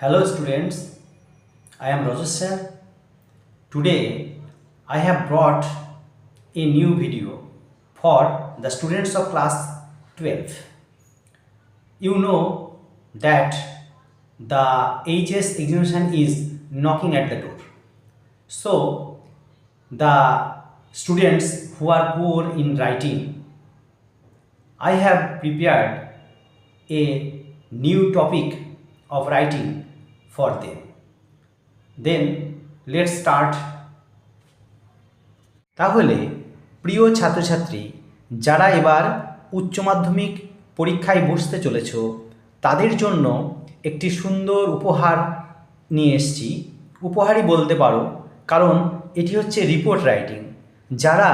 Hello students, I am Rajesh sir. Today I have brought a new video for the students of class 12. You know that the HS examination is knocking at the door. So the students who are poor in writing, I have prepared a new topic of writing for them. Then, let's start. তাহলে, প্রিয় ছাত্রছাত্রী, যারা এবার উচ্চ মাধ্যমিক পরীক্ষায় বসতে চলেছ, তাদের জন্য একটি সুন্দর উপহার নিয়ে এসেছি উপহারই বলতে পারো, কারণ এটি হচ্ছে রিপোর্ট রাইটিং যারা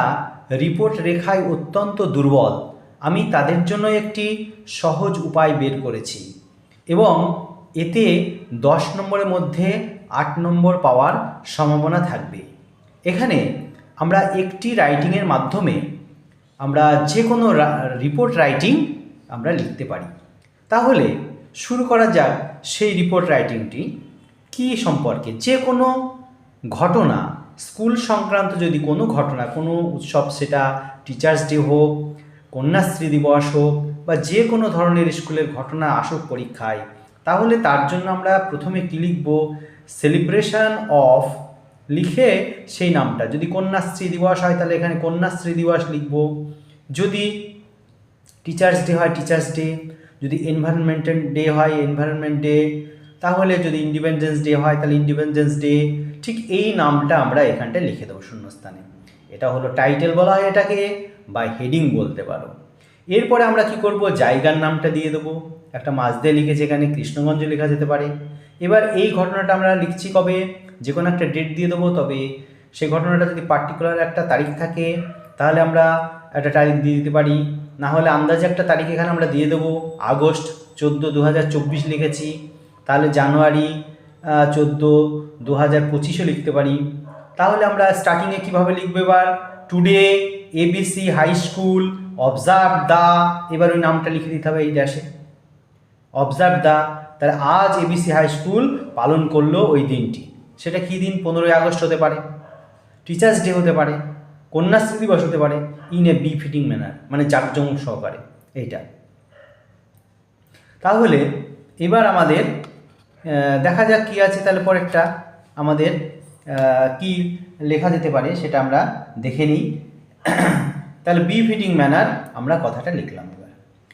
রিপোর্ট রেখায় অত্যন্ত দুর্বল, আমি তাদের জন্য একটি সহজ উপায় বের করেছি এবং এতে দশ নম্বরের মধ্যে আট নম্বর পাওয়ার সম্ভাবনা থাকবে। এখানে আমরা একটি রাইটিংয়ের মাধ্যমে আমরা যে কোনো রিপোর্ট রাইটিং আমরা লিখতে পারি। তাহলে শুরু করা যাক সেই রিপোর্ট রাইটিংটি কী সম্পর্কে? যে কোনো ঘটনা স্কুল সংক্রান্ত যদি কোনো ঘটনা, কোনো উৎসব সেটা টিচার্স ডে হোক, কন্যাশ্রী দিবস হোক, বা যে কোনো ধরনের স্কুলের ঘটনা আসুক পরীক্ষায় তাহলে তার জন্য আমরা প্রথমে কী লিখব? সেলিব্রেশন অফ লিখে সেই নামটা। যদি কন্যাশ্রী দিবস হয়, তাহলে এখানে কন্যাশ্রী দিবস লিখব। যদি টিচার্স ডে হয় টিচার্স ডে যদি এনভায়রনমেন্টাল ডে হয় এনভায়রনমেন্ট ডে তাহলে যদি ইন্ডিপেন্ডেন্স ডে হয়, তাহলে ইন্ডিপেন্ডেন্স ডে ঠিক এই নামটা আমরা এখানটায় লিখে দেবো শূন্যস্থানে। এটা হলো টাইটেল বলা হয় এটাকে বা হেডিং বলতে পারো। এরপরে আমরা কি করব? জায়গার নামটা দিয়ে দেবো। একটা মাছ দিয়ে লিখেছে এখানে, কৃষ্ণগঞ্জ লেখা যেতে পারে। এবার এই ঘটনাটা আমরা লিখছি কবে? যে কোনো একটা ডেট দিয়ে দেবো, তবে সেই ঘটনাটা যদি পার্টিকুলার একটা তারিখ থাকে, তাহলে আমরা একটা তারিখ দিয়ে দিতে পারি। না হলে আন্দাজে একটা তারিখ এখানে আমরা দিয়ে দেবো। আগস্ট চোদ্দ দু হাজার চব্বিশ লিখেছি। তাহলে জানুয়ারি চোদ্দ দু হাজার পঁচিশও লিখতে পারি। তাহলে আমরা স্টার্টিংয়ে কীভাবে লিখব এবার? Today ABC high school observe the এবার ওই নামটা লিখে দিতে হবে এই ড্যাশে অবজার্ভ দা তাহলে আজ এবিসি হাই স্কুল পালন করল ওই দিনটি। সেটা কী দিন? পনেরোই আগস্ট হতে পারে। টিচার্স ডে হতে পারে। কন্যাশ্রী দিবস হতে পারে। In a befitting manner মানে জাঁকজমক সহকারে, এইটা। তাহলে এবার আমাদের দেখা যাক কী আছে। তাহলে পরেরটা আমাদের কি লেখা যেতে পারে, সেটা আমরা দেখে নিই। তাহলে বি ফিটিং ম্যানার আমরা কথাটা লিখলাম এবার।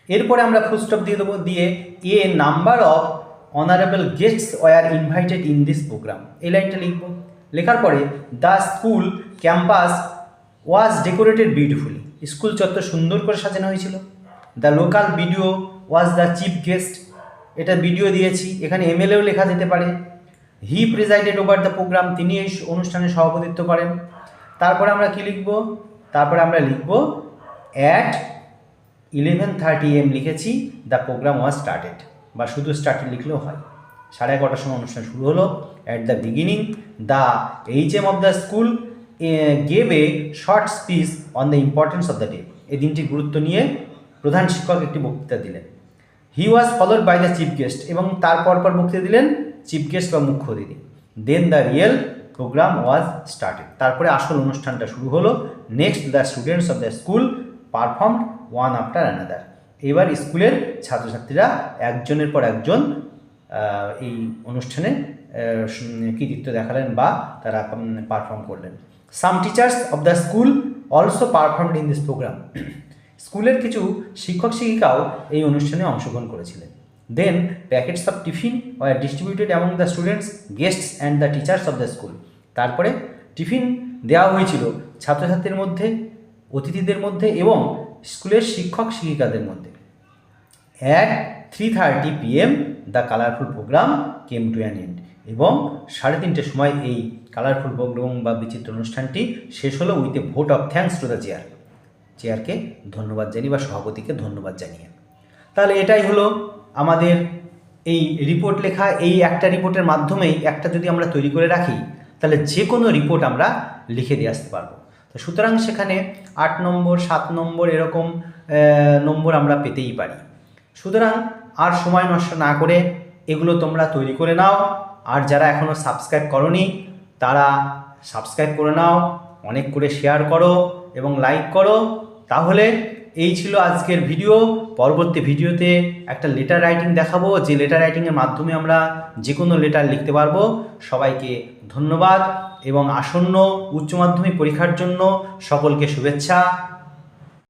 এরপরে আমরা ফুলস্টপ দিয়ে দেবো, দিয়ে a number of honourable guests were invited in this programme এই লাইনটা লিখব। লেখার পরে the school campus was decorated beautifully school চত্বর সুন্দর করে সাজানো হয়েছিল। The local BDO was the chief guest এটা ভিডিও দিয়েছি। এখানে এমএলএও লেখা যেতে পারে। He presided over the programme তিনি এই অনুষ্ঠানে সভাপতিত্ব করেন। তারপরে আমরা কি লিখব? তারপরে আমরা লিখব অ্যাট ইলেভেন থার্টি এম লিখেছি দ্য প্রোগ্রাম ওয়াজ স্টার্টেড বা শুধু স্টার্টেড লিখলেও হয়। সাড়ে এগারোটার সময় অনুষ্ঠান শুরু হলো at the beginning the H M of the school gave a short speech on the importance of the day এই দিনটির গুরুত্ব নিয়ে প্রধান শিক্ষক একটি বক্তৃতা দিলেন। He was followed by the chief guest এবং তার পরপর বক্তৃতা দিলেন চিফ গেস্ট বা মুখ্য অতিথি। Then the real programme was started তারপরে আসল অনুষ্ঠানটা শুরু হলো। Next the students of the school perform one after another এবার স্কুলের ছাত্রছাত্রীরা একজনের পর একজন এই অনুষ্ঠানে কৃতিত্ব দেখালেন বা তারা পারফর্ম করলেন। Some teachers of the school also performed in this programme স্কুলের কিছু শিক্ষক শিক্ষিকাও এই অনুষ্ঠানে অংশগ্রহণ করেছিলেন। Then packets of tiffin were distributed among the students guests and the teachers of the school তারপরে টিফিন দেওয়া হয়েছিল ছাত্রছাত্রীর মধ্যে, অতিথিদের মধ্যে এবং স্কুলের শিক্ষক শিক্ষিকাদের মধ্যে। At three thirty PM the colourful programme came to an end এবং সাড়ে তিনটের সময় এই কালারফুল প্রোগ্রাম বা বিচিত্র অনুষ্ঠানটি শেষ হলো with a vote of thanks to the chair চেয়ারকে ধন্যবাদ জানিয়ে বা সভাপতিকে ধন্যবাদ জানিয়ে। তাহলে এটাই হলো আমাদের এই রিপোর্ট লেখা, এই একটা রিপোর্টের মাধ্যমেই একটা যদি আমরা তৈরি করে রাখি, তাহলে যে কোনো রিপোর্ট আমরা লিখে দিয়ে আসতে পারব। তো সুতরাং সেখানে আট নম্বর, সাত নম্বর এরকম নম্বর আমরা পেতেই পারি। সুতরাং আর সময় নষ্ট না করে এগুলো তোমরা তৈরি করে নাও। আর যারা এখনও সাবস্ক্রাইব করনি, তারা সাবস্ক্রাইব করে নাও, অনেক করে শেয়ার করো এবং লাইক করো। তাহলে এই ছিল আজকের ভিডিও পরবর্তী ভিডিওতে একটা লেটার রাইটিং দেখাবো। যে লেটার রাইটিংয়ের মাধ্যমে আমরা যে কোনো লেটার লিখতে পারব। সবাইকে ধন্যবাদ এবং আসন্ন উচ্চ মাধ্যমিক পরীক্ষার জন্য সকলকে শুভেচ্ছা।